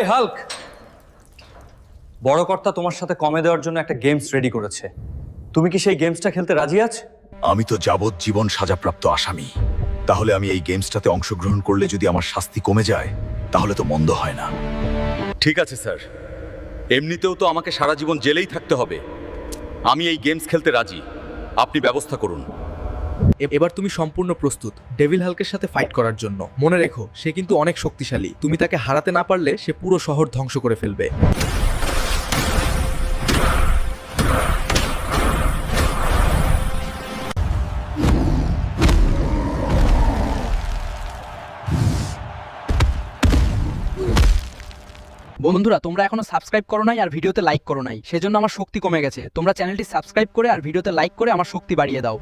ওই হাল্ক! বড় কর্তা তোমার সাথে কমে দেওয়ার জন্য একটা গেমস রেডি করেছে। তুমি কি সেই গেমসটা খেলতে রাজি আছো? আমি তো যাবজ্জীবন সাজাপ্রাপ্ত আসামি। তাহলে আমি এই গেমসটাতে অংশগ্রহণ করলে যদি আমার শাস্তি কমে যায় তাহলে তো মন্দ হয় না। ঠিক আছে স্যার। এমনিতেও তো আমাকে সারা জীবন জেলেই থাকতে হবে। আমি এই গেমস খেলতে রাজি। আপনি ব্যবস্থা করুন। এবার তুমি সম্পূর্ণ প্রস্তুত ডেভিল হালকের সাথে ফাইট করার জন্য। মনে রেখো, সে কিন্তু অনেক শক্তিশালী। তুমি তাকে হারাতে না পারলে সে পুরো শহর ধ্বংস করে ফেলবে। বন্ধুরা, তোমরা এখনও সাবস্ক্রাইব করো নাই আর ভিডিওতে লাইক করো নাই। সেজন্য আমার শক্তি কমে গেছে। তোমরা চ্যানেলটি সাবস্ক্রাইব করে আর ভিডিওতে লাইক করে আমার শক্তি বাড়িয়ে দাও।